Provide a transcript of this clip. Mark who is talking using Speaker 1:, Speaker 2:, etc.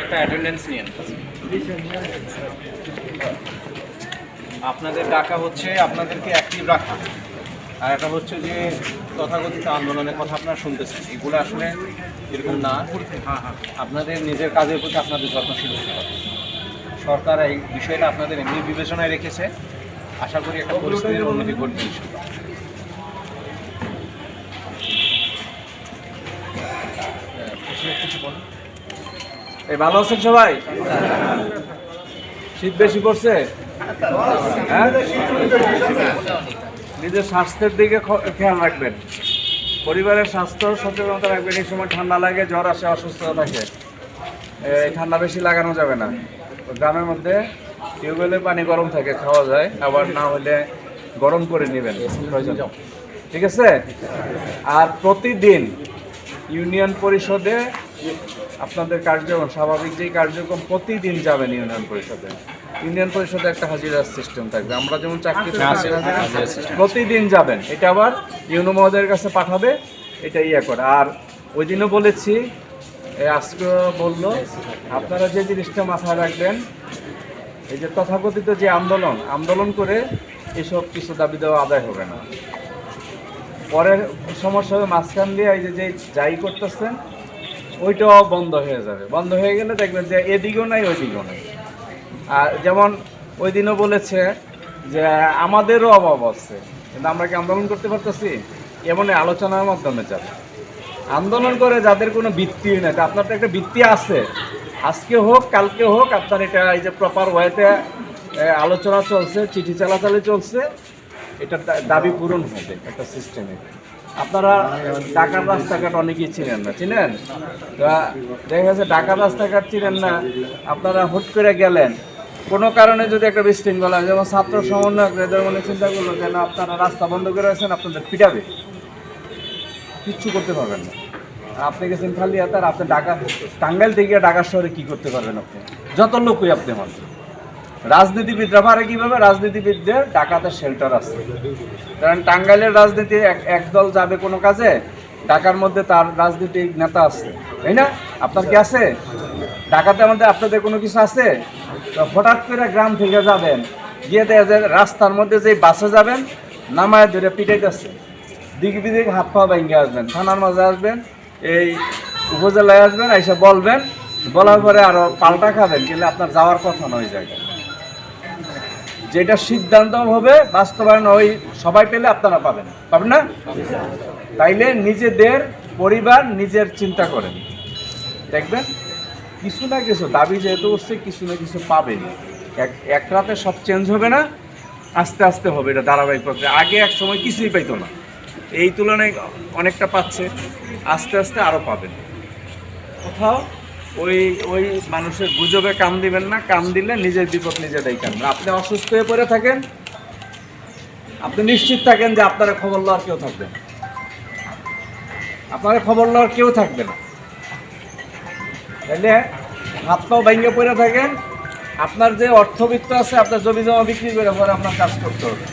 Speaker 1: একটা অ্যাটেন্ডেন্স নিয়েন। আপনাদের ডাকা হচ্ছে আপনাদেরকে অ্যাক্টিভ রাখা। আর একটা হচ্ছে যে তথাকথিত আন্দোলনের কথা আপনারা শুনতেছেন। এগুলো আসলে এরকম না। আপনাদের নিজের কাজের প্রতি আপনাদের যত্নশীল হতে হবে। সরকার এই বিষয়টা আপনাদের এমনি বিবেচনায় রেখেছে। আশা করি একটা পরিস্থিতির উন্নতি ঘটবে
Speaker 2: এই, ভালো আছেন সবাই? শীত বেশি পড়ছে? হ্যাঁ? নিজের স্বাস্থ্যের দিকে খেয়াল রাখবেন। পরিবারের স্বাস্থ্য সচেতনতা রাখবেন। এই সময় ঠান্ডা লাগে, জ্বর আসে, অসুস্থতা থাকে। ঠান্ডা বেশি লাগানো যাবে না। গ্রামের মধ্যে টিউবওয়েলের পানি গরম থাকে, খাওয়া যায়। আবার না হলে গরম করে নেবেন। ঠিক আছে? আর প্রতিদিন ইউনিয়ন পরিষদে আপনাদের কার্যক্রম স্বাভাবিক যেই কার্যক্রম প্রতিদিন যাবেন ইউনিয়ন পরিষদে। ইউনিয়ন পরিষদে একটা হাজিরার সিস্টেম থাকবে। আমরা যেমন চাকরি প্রতিদিন যাবেন। এটা আবার ইউনো মহোদয়ের কাছে পাঠাবে এটা ইয়ে করে। আর ওই দিনও বলেছি আজকে বলল আপনারা যে জিনিসটা মাথায় রাখবেন এই যে তথাকথিত যে আন্দোলন আন্দোলন করে এসব কিছু দাবি দেওয়া আদায় হবে না। পরের সমস্যা হবে মাঝখান দিয়ে এই যে যে যাই করতেছেন ওইটাও বন্ধ হয়ে যাবে। বন্ধ হয়ে গেলে দেখবেন যে এদিকেও নাই, ওইদিকেও নাই। আর যেমন ওই দিনও বলেছে যে আমাদেরও অভাব আছে, কিন্তু আমরা কি আন্দোলন করতে পারতেছি? এমন আলোচনার মাধ্যমে যাবে। আন্দোলন করে যাদের কোনো ভিত্তি নেই আপনার তো একটা বৃত্তি আছে। আজকে হোক, কালকে হোক, আপনার এটা এই যে প্রপার ওয়েতে আলোচনা চলছে, চিঠি চালাচালি চলছে, এটা দাবি পূরণ হবে একটা সিস্টেমে আপনারা ঢাকার রাস্তাঘাট অনেকেই চিনেন না, চিনেন? দেখা গেছে ঢাকার রাস্তাঘাট চিনেন না, আপনারা হুট করে গেলেন। কোনো কারণে যদি একটা বিশৃঙ্খলা যেমন ছাত্র সমন্বয়ক এদের মনে চিন্তা করল যেন আপনারা রাস্তা বন্ধ করে আছেন, আপনাদের পিটাবে। কিচ্ছু করতে পারবেন না। আপনি গেছেন খালি হাতে, আর আপনি ঢাকা, টাঙ্গাইল থেকে ঢাকা শহরে কী করতে পারবেন আপনি? যত লোকই আপনি হন। রাজনীতিবিদরা পারে কীভাবে? রাজনীতিবিদদের ঢাকাতে শেল্টার আছে। কারণ টাঙ্গাইলের রাজনীতি এক- একদল যাবে কোনো কাজে, ঢাকার মধ্যে তার রাজনৈতিক নেতা আছে। তাই না? আপনার কি আছে? ঢাকাতে আমাদের আপনাদের কোনো কিছু আছে? হঠাৎ করে গ্রাম থেকে যাবেন, গিয়ে দেখা রাস্তার মধ্যে যে বাসে যাবেন, নামায় ধরে পিটাইতেছে। দিক বিদিক হাত পা ভেঙে আসবেন, থানার মাঝে আসবেন, এই উপজেলায় আসবেন, এসে বলবেন, বলার পরে আরও পাল্টা খাবেন, কিন্তু আপনার যাওয়ার কথা নয় জায়গায়। যেটা সিদ্ধান্ত হবে বাস্তবায়ন ওই সবাই পেলে আপনারা পাবেন। পাবেন না? তাইলে নিজেদের পরিবার নিজের চিন্তা করেন। দেখবেন? কিছু না কিছু, দাবি যেহেতু উঠছে, কিছু না কিছু পাবেন। এক এক রাতে সব চেঞ্জ হবে না, আস্তে আস্তে হবে এটা ধারাবাহিক প্রক্রিয়া আগে এক সময় কিছুই পাইতো না। এই তুলনায় অনেকটা পাচ্ছে, আস্তে আস্তে আরও পাবেন। কোথাও ওই ওই মানুষের গুজবে কাম দিবেন না, কাম দিলে নিজের বিপদ নিজে ডেকে আনবেন আপনি অসুস্থ হয়ে পড়ে থাকেন, আপনি নিশ্চিত থাকেন যে আপনারা খবর লওয়ার কেউ থাকবে না। আপনারা খবর লওয়ার কেউ থাকবে না। তাহলে হাত পাও ভেঙে পড়ে থাকেন, আপনার যে অর্থবিত্ত আছে, আপনার জমি জমা বিক্রি করে পরে আপনার কাজ করতে হবে।